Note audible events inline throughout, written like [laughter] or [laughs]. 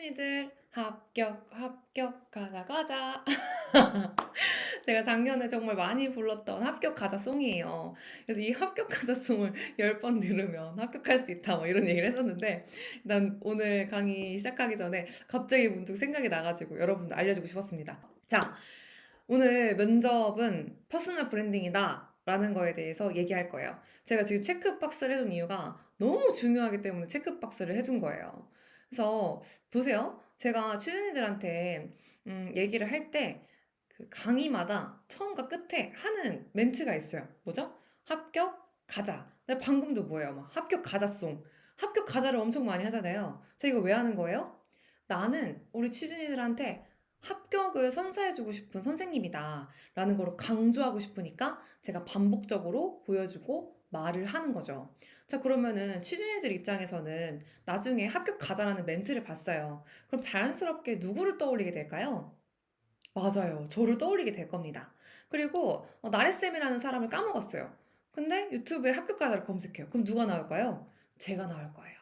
취준이들 합격, 합격, 가자, 가자. 제가 작년에 정말 많이 불렀던 합격 가자송이에요. 그래서 이 합격 가자송을 10번 들으면 합격할 수 있다, 뭐 이런 얘기를 했었는데, 난 오늘 강의 시작하기 전에 갑자기 문득 생각이 나가지고 여러분들 알려주고 싶었습니다. 자, 오늘 면접은 퍼스널 브랜딩이다. 라는 거에 대해서 얘기할 거예요. 제가 지금 체크박스를 해둔 이유가 너무 중요하기 때문에 체크박스를 해둔 거예요. 그래서 보세요. 제가 취준이들한테 음, 얘기를 할 때 그 강의마다 처음과 끝에 하는 멘트가 있어요. 뭐죠? 합격 가자. 방금도 뭐예요? 막 합격 가자송. 합격 가자를 엄청 많이 하잖아요. 제가 이거 왜 하는 거예요? 나는 우리 취준이들한테 합격을 선사해주고 싶은 선생님이다. 라는 거를 강조하고 싶으니까 제가 반복적으로 보여주고 말을 하는 거죠. 자, 그러면은 취준이들 입장에서는 나중에 합격 가자라는 멘트를 봤어요. 그럼 자연스럽게 누구를 떠올리게 될까요? 맞아요. 저를 떠올리게 될 겁니다. 그리고 어, 나래쌤이라는 사람을 까먹었어요. 근데 유튜브에 합격 가자를 검색해요. 그럼 누가 나올까요? 제가 나올 거예요.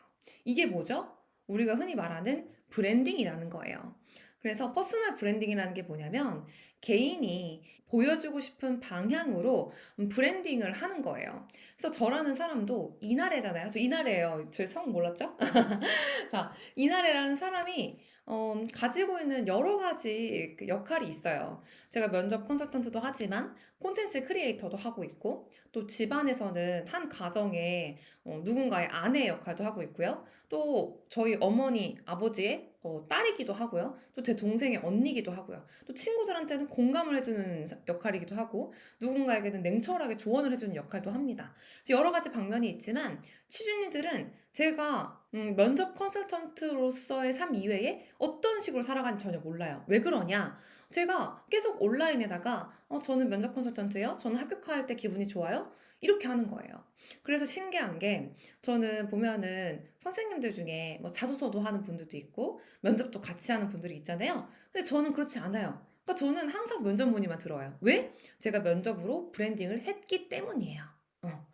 이게 뭐죠? 우리가 흔히 말하는 브랜딩이라는 거예요. 그래서 퍼스널 브랜딩이라는 게 뭐냐면 개인이 보여주고 싶은 방향으로 음, 브랜딩을 하는 거예요. 그래서 저라는 사람도 이나래잖아요. 저 이나래예요. 제 성 몰랐죠? [laughs] 자, 이나래라는 사람이 어, 가지고 있는 여러 가지 그 역할이 있어요. 제가 면접 컨설턴트도 하지만 콘텐츠 크리에이터도 하고 있고 또 집안에서는 한 가정의 어, 누군가의 아내 역할도 하고 있고요. 또 저희 어머니, 아버지의 어, 딸이기도 하고요. 또 제 동생의 언니기도 하고요. 또 친구들한테는 공감을 해주는 사- 역할이기도 하고 누군가에게는 냉철하게 조언을 해주는 역할도 합니다. 여러 가지 방면이 있지만 취준이들은 제가 음, 면접 컨설턴트로서의 삶 이외에 어떤 식으로 살아가는지 전혀 몰라요. 왜 그러냐? 제가 계속 온라인에다가 어, 저는 면접 컨설턴트예요. 저는 합격할 때 기분이 좋아요. 이렇게 하는 거예요. 그래서 신기한 게 저는 보면은 선생님들 중에 뭐 자소서도 하는 분들도 있고 면접도 같이 하는 분들이 있잖아요. 근데 저는 그렇지 않아요. 그러니까 저는 항상 면접 문의만 들어와요. 왜? 제가 면접으로 브랜딩을 했기 때문이에요. 어.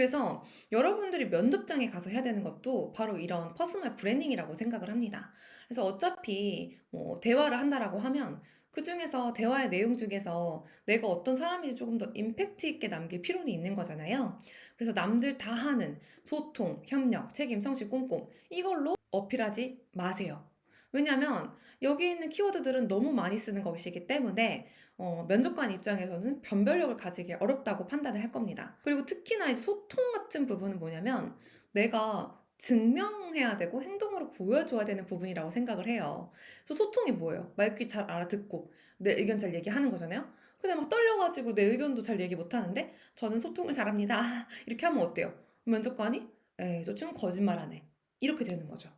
그래서 여러분들이 면접장에 가서 해야 되는 것도 바로 이런 퍼스널 브랜딩이라고 생각을 합니다. 그래서 어차피 뭐 대화를 한다라고 하면 그 중에서 대화의 내용 중에서 내가 어떤 사람인지 조금 더 임팩트 있게 남길 필요는 있는 거잖아요. 그래서 남들 다 하는 소통, 협력, 책임, 성실, 꼼꼼 이걸로 어필하지 마세요. 왜냐면 여기 있는 키워드들은 너무 많이 쓰는 것이기 때문에 어, 면접관 입장에서는 변별력을 가지기 어렵다고 판단을 할 겁니다. 그리고 특히나 소통 같은 부분은 뭐냐면 내가 증명해야 되고 행동으로 보여줘야 되는 부분이라고 생각을 해요. 그래서 소통이 뭐예요? 말귀 잘 알아듣고 내 의견 잘 얘기하는 거잖아요. 근데 막 떨려가지고 내 의견도 잘 얘기 못하는데 저는 소통을 잘합니다. [laughs] 이렇게 하면 어때요? 면접관이 에이 저 친구 거짓말하네. 이렇게 되는 거죠.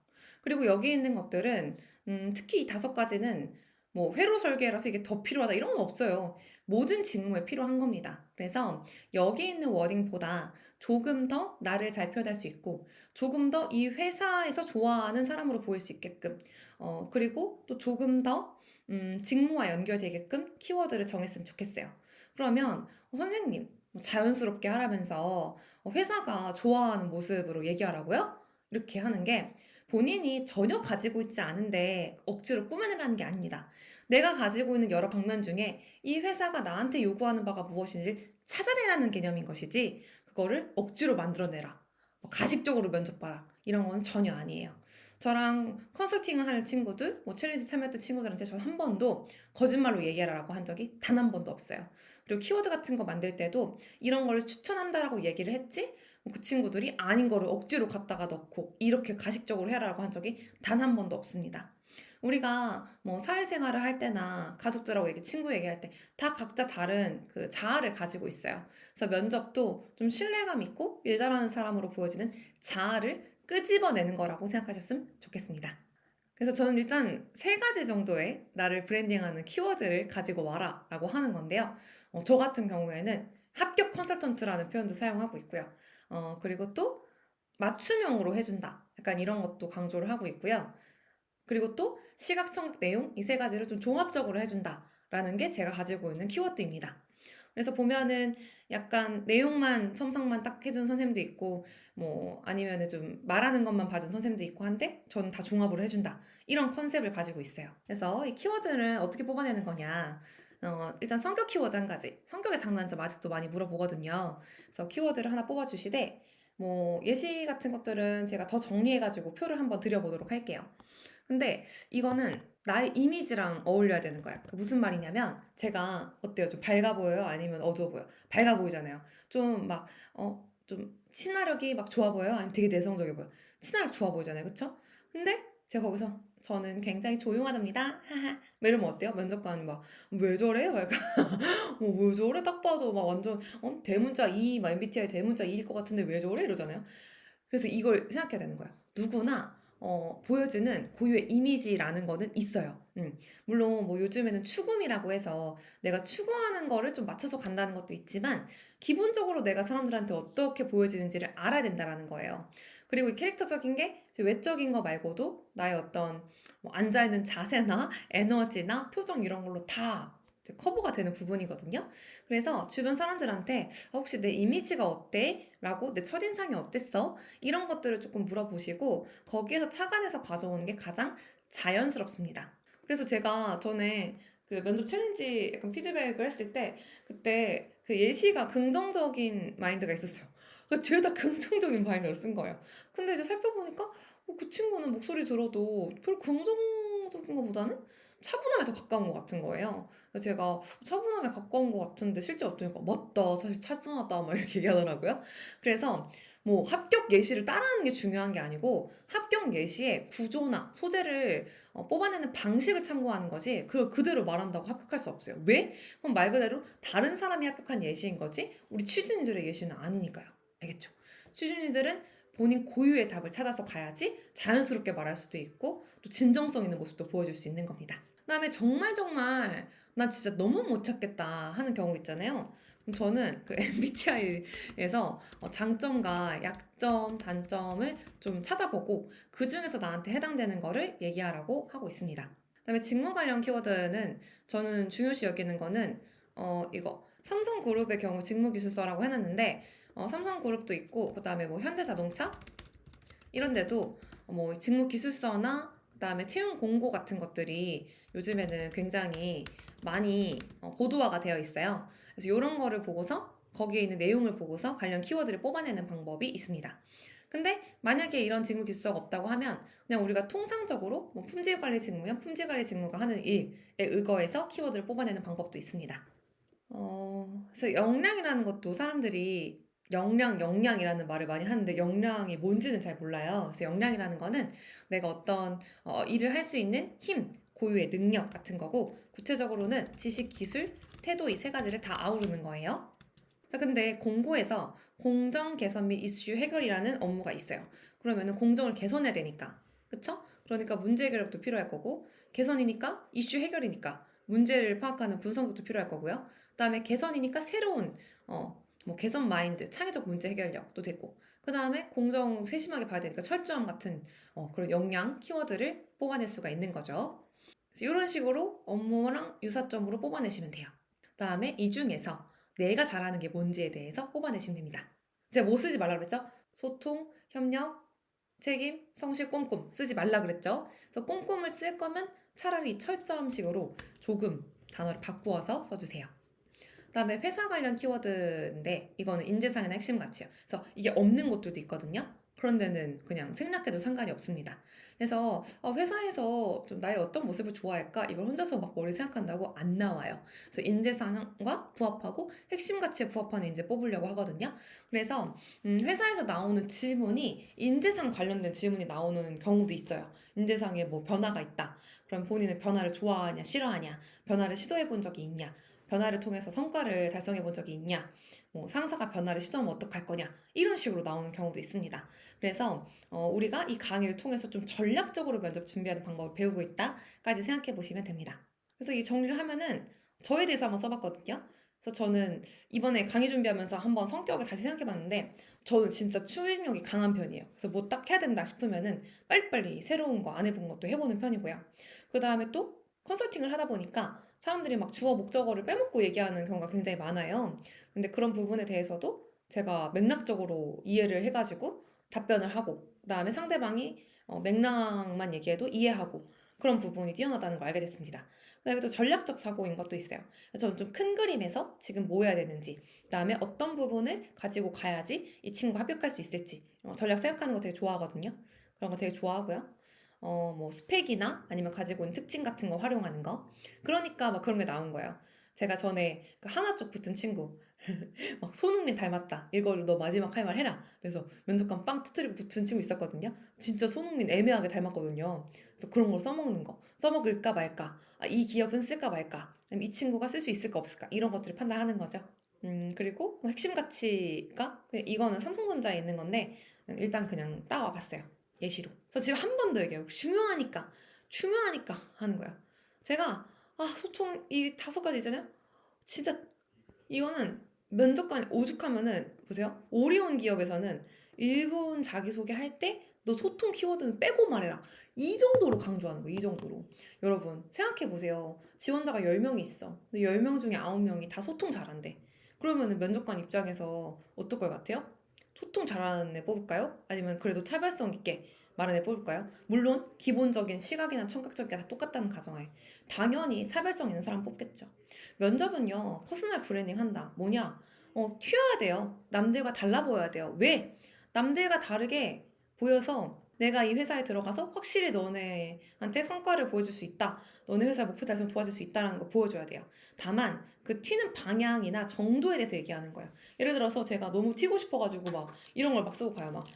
그리고 여기 있는 것들은 음, 특히 이 다섯 가지는 뭐 회로 설계라서 이게 더 필요하다 이런 건 없어요. 모든 직무에 필요한 겁니다. 그래서 여기 있는 워딩보다 조금 더 나를 잘 표현할 수 있고 조금 더 이 회사에서 좋아하는 사람으로 보일 수 있게끔 어 그리고 또 조금 더 음, 직무와 연결되게끔 키워드를 정했으면 좋겠어요. 그러면 어, 선생님 뭐 자연스럽게 하라면서 어, 회사가 좋아하는 모습으로 얘기하라고요? 이렇게 하는 게 본인이 전혀 가지고 있지 않은데 억지로 꾸며내라는 게 아닙니다. 내가 가지고 있는 여러 방면 중에 이 회사가 나한테 요구하는 바가 무엇인지 찾아내라는 개념인 것이지 그거를 억지로 만들어내라. 뭐 가식적으로 면접 봐라. 이런 건 전혀 아니에요. 저랑 컨설팅을 하는 친구들, 뭐 챌린지 참여했던 친구들한테 저한 번도 거짓말로 얘기하라고 한 적이 단 한 번도 없어요. 그리고 키워드 같은 거 만들 때도 이런 걸 추천한다라고 얘기를 했지 그 친구들이 아닌 거를 억지로 갖다가 넣고 이렇게 가식적으로 해라라고 한 적이 단 한 번도 없습니다. 우리가 뭐 사회생활을 할 때나 가족들하고 얘기, 친구 얘기할 때 다 각자 다른 그 자아를 가지고 있어요. 그래서 면접도 좀 신뢰감 있고 일 잘하는 사람으로 보여지는 자아를 끄집어내는 거라고 생각하셨으면 좋겠습니다. 그래서 저는 일단 세 가지 정도의 나를 브랜딩하는 키워드를 가지고 와라 라고 하는 건데요. 어, 저 같은 경우에는 합격 컨설턴트라는 표현도 사용하고 있고요. 어, 그리고 또 맞춤형으로 해준다. 약간 이런 것도 강조를 하고 있고요. 그리고 또 시각, 청각, 내용 이 세 가지를 좀 종합적으로 해준다. 라는 게 제가 가지고 있는 키워드입니다. 그래서 보면은 약간 내용만 첨삭만 딱 해준 선생님도 있고 뭐 아니면은 좀 말하는 것만 봐준 선생님도 있고 한데 저는 다 종합으로 해준다 이런 컨셉을 가지고 있어요. 그래서 이 키워드를 어떻게 뽑아내는 거냐? 어, 일단 성격 키워드 한 가지. 성격의 장단점 아직도 많이 물어보거든요. 그래서 키워드를 하나 뽑아주시되 뭐 예시 같은 것들은 제가 더 정리해가지고 표를 한번 드려보도록 할게요. 근데 이거는 나의 이미지랑 어울려야 되는 거야. 그 무슨 말이냐면 제가 어때요? 좀 밝아 보여요? 아니면 어두워 보여? 밝아 보이잖아요. 좀 막 어 좀 친화력이 막 좋아 보여요? 아니면 되게 내성적이 보여? 친화력 좋아 보이잖아요. 그쵸? 근데 제가 거기서 저는 굉장히 조용하답니다. 하하. 뭐 이러면 어때요? 면접관이 막 왜 저래? 막 약간 어, [laughs] 왜 저래? 딱 봐도 막 완전 어? 대문자 2, 막 MBTI 대문자 2일 것 같은데 왜 저래? 이러잖아요. 그래서 이걸 생각해야 되는 거야. 누구나 어, 보여지는 고유의 이미지라는 거는 있어요. 음. 물론 뭐 요즘에는 추구미라고 해서 내가 추구하는 거를 좀 맞춰서 간다는 것도 있지만 기본적으로 내가 사람들한테 어떻게 보여지는지를 알아야 된다라는 거예요. 그리고 이 캐릭터적인 게 외적인 거 말고도 나의 어떤 뭐 앉아있는 자세나 [laughs] 에너지나 표정 이런 걸로 다 커버가 되는 부분이거든요. 그래서 주변 사람들한테 아, 혹시 내 이미지가 어때? 라고 내 첫인상이 어땠어? 이런 것들을 조금 물어보시고 거기에서 착안해서 가져오는 게 가장 자연스럽습니다. 그래서 제가 전에 그 면접 챌린지 약간 피드백을 했을 때 그때 그 예시가 긍정적인 마인드가 있었어요. 그 죄다 긍정적인 마인드를 쓴 거예요. 근데 이제 살펴보니까 어, 그 친구는 목소리 들어도 별 긍정적인 것보다는 차분함에 더 가까운 것 같은 거예요. 제가 차분함에 가까운 것 같은데 실제 어떠니까 맞다 사실 차분하다 막 이렇게 얘기하더라고요. 그래서 뭐 합격 예시를 따라하는 게 중요한 게 아니고 합격 예시의 구조나 소재를 어, 뽑아내는 방식을 참고하는 거지 그걸 그대로 말한다고 합격할 수 없어요. 왜? 그럼 말 그대로 다른 사람이 합격한 예시인 거지 우리 취준이들의 예시는 아니니까요. 알겠죠? 취준이들은 본인 고유의 답을 찾아서 가야지 자연스럽게 말할 수도 있고 또 진정성 있는 모습도 보여줄 수 있는 겁니다. 그다음에 정말 정말 나 진짜 너무 못 찾겠다 하는 경우 있잖아요. 그럼 저는 그 [laughs] MBTI에서 어, 장점과 약점, 단점을 좀 찾아보고 그 중에서 나한테 해당되는 거를 얘기하라고 하고 있습니다. 그다음에 직무 관련 키워드는 저는 중요시 여기는 거는 어 이거 삼성그룹의 경우 직무기술서라고 해놨는데 어, 삼성그룹도 있고 그다음에 뭐 현대자동차 이런 데도 뭐 직무 기술서나 그다음에 채용 공고 같은 것들이 요즘에는 굉장히 많이 어, 고도화가 되어 있어요. 그래서 이런 거를 보고서 거기에 있는 내용을 보고서 관련 키워드를 뽑아내는 방법이 있습니다. 근데 만약에 이런 직무 기수가 없다고 하면 그냥 우리가 통상적으로 뭐 품질 관리 직무면 품질 관리 직무가 하는 일에 의거해서 키워드를 뽑아내는 방법도 있습니다. 어, 그래서 역량이라는 것도 사람들이 역량, 역량이라는 말을 많이 하는데 역량이 뭔지는 잘 몰라요. 그래서 역량이라는 거는 내가 어떤 어, 일을 할 수 있는 힘, 고유의 능력 같은 거고 구체적으로는 지식, 기술, 태도 이 세 가지를 다 아우르는 거예요. 자, 근데 공고에서 공정 개선 및 이슈 해결이라는 업무가 있어요. 그러면은 공정을 개선해야 되니까. 그쵸? 그러니까 문제 해결력도 필요할 거고 개선이니까 이슈 해결이니까 문제를 파악하는 분석부터 필요할 거고요. 그다음에 개선이니까 새로운 어, 뭐 개선 마인드, 창의적 문제 해결력도 되고 그 다음에 공정 세심하게 봐야 되니까 철저함 같은 어, 그런 역량, 키워드를 뽑아낼 수가 있는 거죠. 이런 식으로 업무랑 유사점으로 뽑아내시면 돼요. 그 다음에 이 중에서 내가 잘하는 게 뭔지에 대해서 뽑아내시면 됩니다. 제가 뭐 쓰지 말라 그랬죠? 소통, 협력, 책임, 성실, 꼼꼼 쓰지 말라 그랬죠? 그래서 꼼꼼을 쓸 거면 차라리 철저함식으로 조금 단어를 바꾸어서 써주세요. 그다음에 회사 관련 키워드인데 이거는 인재상의 핵심 가치요. 그래서 이게 없는 곳들도 있거든요. 그런 데는 그냥 생략해도 상관이 없습니다. 그래서 어, 회사에서 좀 나의 어떤 모습을 좋아할까 이걸 혼자서 막 머리 생각한다고 안 나와요. 그래서 인재상과 부합하고 핵심 가치에 부합하는 인재 뽑으려고 하거든요. 그래서 음, 회사에서 나오는 질문이 인재상 관련된 질문이 나오는 경우도 있어요. 인재상에 뭐 변화가 있다. 그럼 본인은 변화를 좋아하냐 싫어하냐 변화를 시도해 본 적이 있냐 변화를 통해서 성과를 달성해 본 적이 있냐, 뭐 상사가 변화를 시도하면 어떡할 거냐, 이런 식으로 나오는 경우도 있습니다. 그래서 어, 우리가 이 강의를 통해서 좀 전략적으로 면접 준비하는 방법을 배우고 있다까지 생각해 보시면 됩니다. 그래서 이 정리를 하면은 저에 대해서 한번 써봤거든요. 그래서 저는 이번에 강의 준비하면서 한번 성격을 다시 생각해 봤는데 저는 진짜 추진력이 강한 편이에요. 그래서 뭐 딱 해야 된다 싶으면은 빨리빨리 새로운 거 안 해본 것도 해보는 편이고요. 그 다음에 또 컨설팅을 하다 보니까 사람들이 막 주어 목적어를 빼먹고 얘기하는 경우가 굉장히 많아요. 근데 그런 부분에 대해서도 제가 맥락적으로 이해를 해가지고 답변을 하고, 그 다음에 상대방이 어, 맥락만 얘기해도 이해하고, 그런 부분이 뛰어나다는 걸 알게 됐습니다. 그 다음에 또 전략적 사고인 것도 있어요. 저는 좀 큰 그림에서 지금 뭐 해야 되는지, 그 다음에 어떤 부분을 가지고 가야지 이 친구가 합격할 수 있을지, 어, 전략 생각하는 거 되게 좋아하거든요. 그런 거 되게 좋아하고요. 어, 뭐 스펙이나 아니면 가지고 있는 특징 같은 거 활용하는 거. 그러니까 막 그런 게 나온 거예요. 제가 전에 그 하나 쪽 붙은 친구 [laughs] 막 손흥민 닮았다. 이걸 너 마지막 할 말 해라. 그래서 면접관 빵 터뜨리고 붙은 친구 있었거든요. 진짜 손흥민 애매하게 닮았거든요. 그래서 그런 걸 써먹는 거. 써먹을까 말까. 아, 이 기업은 쓸까 말까. 이 친구가 쓸 수 있을까 없을까. 이런 것들을 판단하는 거죠. 음, 그리고 뭐 핵심 가치가 이거는 삼성전자에 있는 건데 일단 그냥 따와 봤어요. 예시로. 그래서 지금 한 번 더 얘기해요. 중요하니까. 중요하니까 하는 거야. 제가 아, 소통 이 다섯 가지 있잖아요. 진짜 이거는 면접관이 오죽하면은 보세요. 오리온 기업에서는 일본 자기소개 할 때 너 소통 키워드는 빼고 말해라. 이 정도로 강조하는 거예요. 이 정도로. 여러분, 생각해 보세요. 지원자가 10명이 있어. 근데 10명 중에 9명이 다 소통 잘한대. 그러면은 면접관 입장에서 어떨 것 같아요? 소통 잘하는 애 뽑을까요? 아니면 그래도 차별성 있게 말하는 애 뽑을까요? 물론 기본적인 시각이나 청각적인 게 다 똑같다는 가정하에 당연히 차별성 있는 사람 뽑겠죠. 면접은요 퍼스널 브랜딩 한다. 뭐냐? 어, 튀어야 돼요. 남들과 달라 보여야 돼요. 왜? 남들과 다르게 보여서 내가 이 회사에 들어가서 확실히 너네한테 성과를 보여줄 수 있다. 너네 회사 목표 달성 도와줄 수 있다라는 거 보여줘야 돼요. 다만 그 튀는 방향이나 정도에 대해서 얘기하는 거예요. 예를 들어서 제가 너무 튀고 싶어가지고 막 이런 걸 막 쓰고 가요. 막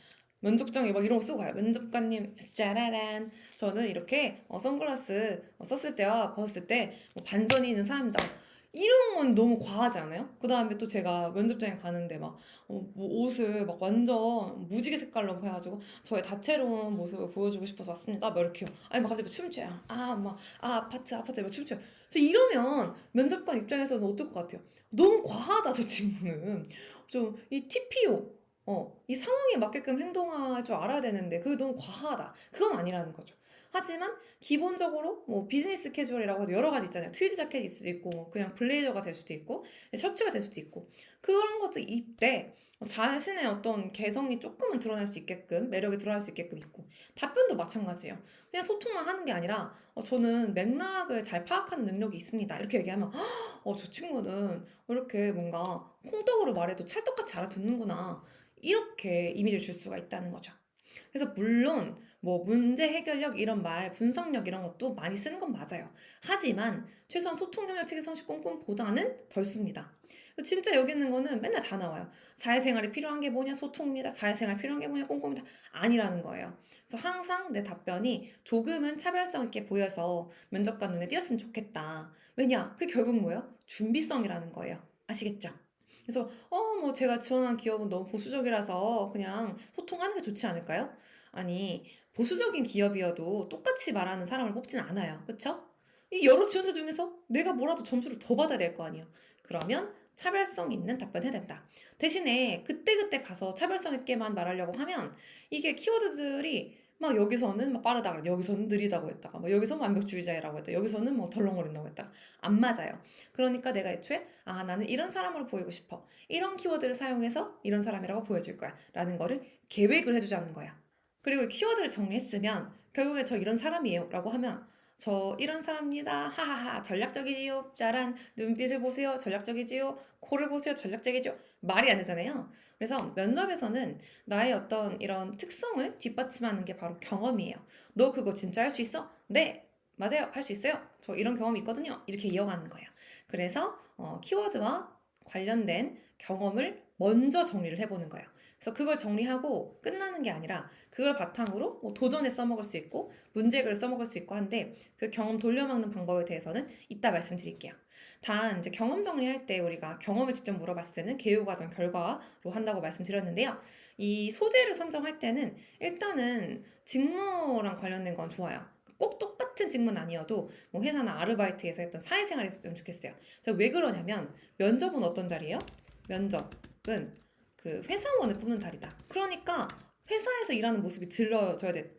면접장에 막 이런 거 쓰고 가요. 면접관님 짜라란 저는 이렇게 어, 선글라스 어, 썼을 때와 벗었을 때 뭐 반전이 있는 사람이다. 이런 건 너무 과하지 않아요? 그 다음에 또 제가 면접장에 가는데 막, 어, 뭐 옷을 막 완전 무지개 색깔로 해가지고 저의 다채로운 모습을 보여주고 싶어서 왔습니다. 막 이렇게요. 아니 막 갑자기 춤춰요. 아, 막, 아, 아파트, 아파트, 막 춤춰요. 그래서 이러면 면접관 입장에서는 어떨 것 같아요? 너무 과하다, 저 친구는. 좀, 이 TPO, 어, 이 상황에 맞게끔 행동할 줄 알아야 되는데 그게 너무 과하다. 그건 아니라는 거죠. 하지만 기본적으로 뭐 비즈니스 캐주얼이라고 해도 여러 가지 있잖아요. 트위드 자켓일 수도 있고 뭐 그냥 블레이저가 될 수도 있고 셔츠가 될 수도 있고 그런 것들 입때 자신의 어떤 개성이 조금은 드러날 수 있게끔 매력이 드러날 수 있게끔 있고 답변도 마찬가지예요. 그냥 소통만 하는 게 아니라 어, 저는 맥락을 잘 파악하는 능력이 있습니다. 이렇게 얘기하면 어, 저 친구는 이렇게 뭔가 콩떡으로 말해도 찰떡같이 알아듣는구나. 이렇게 이미지를 줄 수가 있다는 거죠. 그래서 물론 뭐 문제 해결력 이런 말, 분석력 이런 것도 많이 쓰는 건 맞아요. 하지만 최소한 소통 협력 체계 성식 꼼꼼보다는 덜 씁니다. 진짜 여기 있는 거는 맨날 다 나와요. 사회생활에 필요한 게 뭐냐? 소통입니다. 사회생활 필요한 게 뭐냐? 꼼꼼이다. 아니라는 거예요. 그래서 항상 내 답변이 조금은 차별성 있게 보여서 면접관 눈에 띄었으면 좋겠다. 왜냐? 그게 결국 뭐예요? 준비성이라는 거예요. 아시겠죠? 그래서 어 뭐 제가 지원한 기업은 너무 보수적이라서 그냥 소통하는 게 좋지 않을까요? 아니 보수적인 기업이어도 똑같이 말하는 사람을 뽑진 않아요. 그쵸? 이 여러 지원자 중에서 내가 뭐라도 점수를 더 받아야 될 거 아니에요. 그러면 차별성 있는 답변해야 된다. 대신에 그때그때 가서 차별성 있게만 말하려고 하면 이게 키워드들이 막 여기서는 막 빠르다 그래 여기서는 느리다고 했다가 뭐 여기서는 완벽주의자라고 했다 여기서는 뭐 덜렁거린다고 했다가 안 맞아요 그러니까 내가 애초에 아 나는 이런 사람으로 보이고 싶어 이런 키워드를 사용해서 이런 사람이라고 보여줄 거야 라는 거를 계획을 해주자는 거야 그리고 키워드를 정리했으면 결국에 저 이런 사람이에요 라고 하면 저 이런 사람입니다. 하하하. 전략적이지요. 짜란. 눈빛을 보세요. 전략적이지요. 코를 보세요. 전략적이죠. 말이 안 되잖아요. 그래서 면접에서는 나의 어떤 이런 특성을 뒷받침하는 게 바로 경험이에요. 너 그거 진짜 할 수 있어? 네. 맞아요. 할 수 있어요. 저 이런 경험이 있거든요. 이렇게 이어가는 거예요. 그래서 어, 키워드와 관련된 경험을 먼저 정리를 해보는 거예요. 그래서 그걸 정리하고 끝나는 게 아니라 그걸 바탕으로 뭐 도전에 써먹을 수 있고 문제글을 써먹을 수 있고 한데 그 경험 돌려막는 방법에 대해서는 이따 말씀드릴게요. 단 이제 경험 정리할 때 우리가 경험을 직접 물어봤을 때는 개요 과정 결과로 한다고 말씀드렸는데요. 이 소재를 선정할 때는 일단은 직무랑 관련된 건 좋아요. 꼭 똑같은 직무는 아니어도 뭐 회사나 아르바이트에서 했던 사회생활이 있었으면 좋겠어요. 왜 그러냐면 면접은 어떤 자리예요? 면접은 그 회사원을 뽑는 자리다. 그러니까 회사에서 일하는 모습이 들러져야 돼.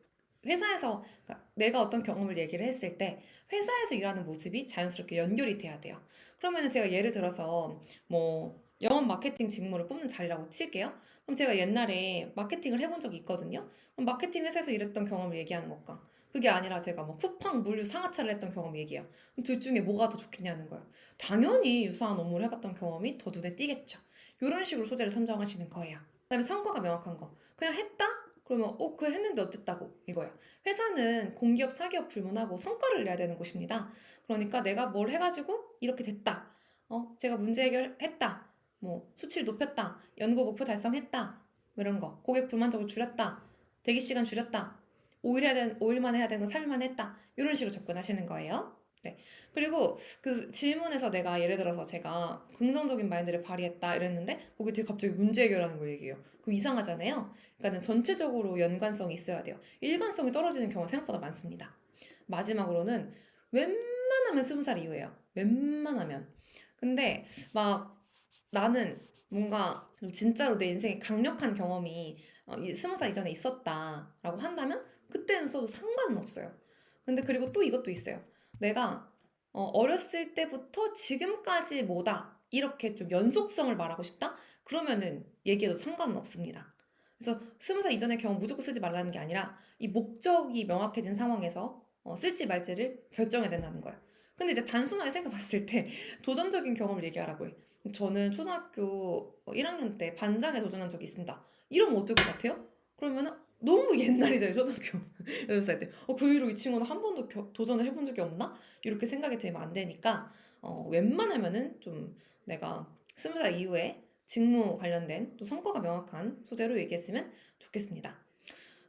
회사에서 그러니까 내가 어떤 경험을 얘기를 했을 때 회사에서 일하는 모습이 자연스럽게 연결이 돼야 돼요. 그러면은 제가 예를 들어서 뭐 영업 마케팅 직무를 뽑는 자리라고 칠게요. 그럼 제가 옛날에 마케팅을 해본 적이 있거든요. 그럼 마케팅 회사에서 일했던 경험을 얘기하는 것과 그게 아니라 제가 뭐 쿠팡 물류 상하차를 했던 경험 얘기해요. 그럼 둘 중에 뭐가 더 좋겠냐는 거예요. 당연히 유사한 업무를 해봤던 경험이 더 눈에 띄겠죠. 이런 식으로 소재를 선정하시는 거예요. 그 다음에 성과가 명확한 거. 그냥 했다? 그러면 어, 그 했는데 어땠다고 이거예요. 회사는 공기업, 사기업 불문하고 성과를 내야 되는 곳입니다. 그러니까 내가 뭘 해가지고 이렇게 됐다. 어, 제가 문제 해결했다. 뭐 수치를 높였다. 연구 목표 달성했다. 뭐 이런 거. 고객 불만족을 줄였다. 대기 시간 줄였다. 5일 해야 되는 5일 만에 해야 되는 거 3일 만에 했다. 이런 식으로 접근하시는 거예요. 네. 그리고 그 질문에서 내가 예를 들어서 제가 긍정적인 마인드를 발휘했다 이랬는데 거기 뒤에 갑자기 문제 해결하는 걸 얘기해요. 그럼 이상하잖아요. 그러니까 전체적으로 연관성이 있어야 돼요. 일관성이 떨어지는 경우가 생각보다 많습니다. 마지막으로는 웬만하면 스무 살 이후예요. 웬만하면. 근데 막 나는 뭔가 좀 진짜로 내 인생에 강력한 경험이 어, 이 스무 살 이전에 있었다라고 한다면 그때는 써도 상관은 없어요. 근데 그리고 또 이것도 있어요. 내가 어, 어렸을 때부터 지금까지 뭐다 이렇게 좀 연속성을 말하고 싶다 그러면은 얘기해도 상관은 없습니다. 그래서 스무 살 이전의 경험 무조건 쓰지 말라는 게 아니라 이 목적이 명확해진 상황에서 어, 쓸지 말지를 결정해야 된다는 거예요. 근데 이제 단순하게 생각해봤을 때 [laughs] 도전적인 경험을 얘기하라고 해. 저는 초등학교 1학년 때 반장에 도전한 적이 있습니다. 이러면 어떨 것 같아요? 그러면은 너무 옛날이잖아요, 초등학교 [laughs] 8살 때. 어, 그 이후로 이 친구는 한 번도 겨- 도전을 해본 적이 없나? 이렇게 생각이 들면 안 되니까, 어, 웬만하면은 좀 내가 스무 살 이후에 직무 관련된 또 성과가 명확한 소재로 얘기했으면 좋겠습니다.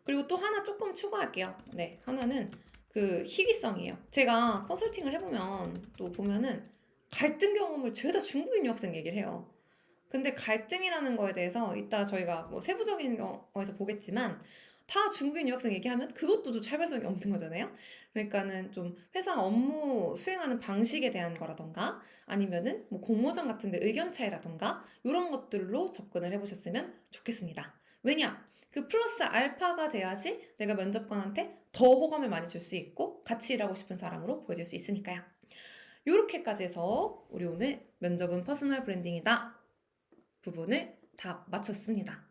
그리고 또 하나 조금 추가할게요. 네, 하나는 그 희귀성이에요. 제가 컨설팅을 해보면 또 보면은 갈등 경험을 죄다 중국인 유학생 얘기를 해요. 근데 갈등이라는 거에 대해서 이따 저희가 뭐 세부적인 거에서 보겠지만 다 중국인 유학생 얘기하면 그것도 좀 차별성이 없는 거잖아요. 그러니까는 좀 회사 업무 수행하는 방식에 대한 거라던가 아니면은 뭐 공모전 같은데 의견 차이라던가 이런 것들로 접근을 해보셨으면 좋겠습니다. 왜냐? 그 플러스 알파가 돼야지 내가 면접관한테 더 호감을 많이 줄 수 있고 같이 일하고 싶은 사람으로 보여질 수 있으니까요. 이렇게까지 해서 우리 오늘 면접은 퍼스널 브랜딩이다 부분을 다 마쳤습니다.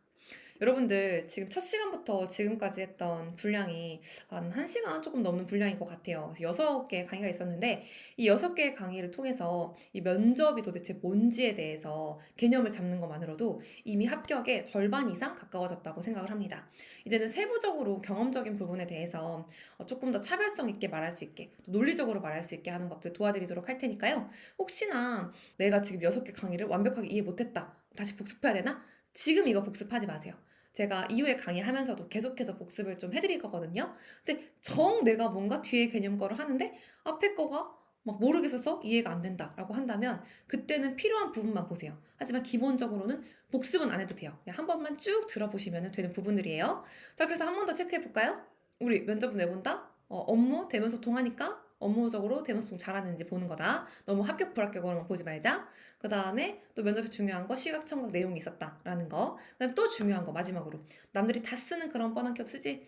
여러분들 지금 첫 시간부터 지금까지 했던 분량이 한 1시간 조금 넘는 분량인 것 같아요. 그래서 6개의 강의가 있었는데 이 6개의 강의를 통해서 이 면접이 도대체 뭔지에 대해서 개념을 잡는 것만으로도 이미 합격의 절반 이상 가까워졌다고 생각을 합니다. 이제는 세부적으로 경험적인 부분에 대해서 어, 조금 더 차별성 있게 말할 수 있게 또 논리적으로 말할 수 있게 하는 것들 도와드리도록 할 테니까요. 혹시나 내가 지금 6개 강의를 완벽하게 이해 못했다. 다시 복습해야 되나? 지금 이거 복습하지 마세요. 제가 이후에 강의하면서도 계속해서 복습을 좀 해드릴 거거든요. 근데 정 내가 뭔가 뒤에 개념 거를 하는데 앞에 거가 막 모르겠어서 이해가 안 된다라고 한다면 그때는 필요한 부분만 보세요. 하지만 기본적으로는 복습은 안 해도 돼요. 그냥 한 번만 쭉 들어보시면 되는 부분들이에요. 자, 그래서 한 번 더 체크해 볼까요? 우리 면접은 왜 본다? 어, 업무 대면 소통하니까 업무적으로 대면 소통 잘하는지 보는 거다. 너무 합격 불합격으로만 보지 말자. 그 다음에 또 면접에 중요한 거 시각 청각 내용이 있었다라는 거. 그다음에 또 중요한 거 마지막으로 남들이 다 쓰는 그런 뻔한 격 쓰지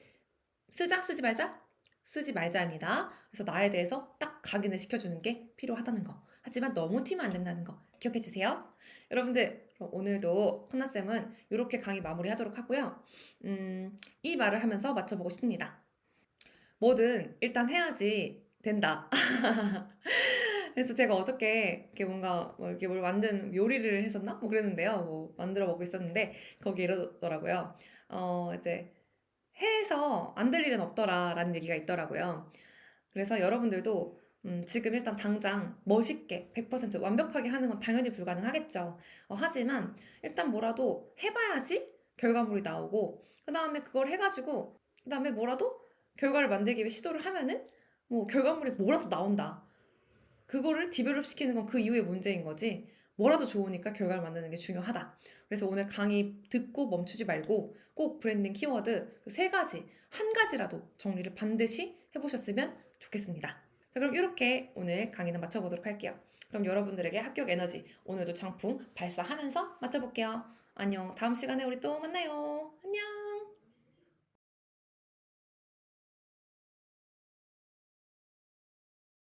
쓰자 쓰지 말자 쓰지 말자입니다. 그래서 나에 대해서 딱 각인을 시켜주는 게 필요하다는 거. 하지만 너무 튀면 안 된다는 거 기억해 주세요. 여러분들 오늘도 콘나쌤은 이렇게 강의 마무리하도록 하고요. 음, 이 말을 하면서 맞춰보고 싶습니다. 뭐든 일단 해야지 된다. [laughs] 그래서 제가 어저께 이렇게 뭔가 뭐 이렇게 뭘 만든 요리를 했었나? 뭐 그랬는데요. 뭐 만들어 먹고 있었는데 거기 이러더라고요. 어 이제 해에서 안 될 일은 없더라라는 얘기가 있더라고요. 그래서 여러분들도 음, 지금 일단 당장 멋있게 100% 완벽하게 하는 건 당연히 불가능하겠죠. 어, 하지만 일단 뭐라도 해봐야지 결과물이 나오고 그 다음에 그걸 해가지고 그 다음에 뭐라도 결과를 만들기 위해 시도를 하면은 뭐 결과물이 뭐라도 나온다. 그거를 디벨롭 시키는 건 그 이후의 문제인 거지. 뭐라도 좋으니까 결과를 만드는 게 중요하다. 그래서 오늘 강의 듣고 멈추지 말고 꼭 브랜딩 키워드 그 세 가지, 한 가지라도 정리를 반드시 해보셨으면 좋겠습니다. 자, 그럼 이렇게 오늘 강의는 마쳐보도록 할게요. 그럼 여러분들에게 합격 에너지 오늘도 장풍 발사하면서 마쳐볼게요. 안녕. 다음 시간에 우리 또 만나요.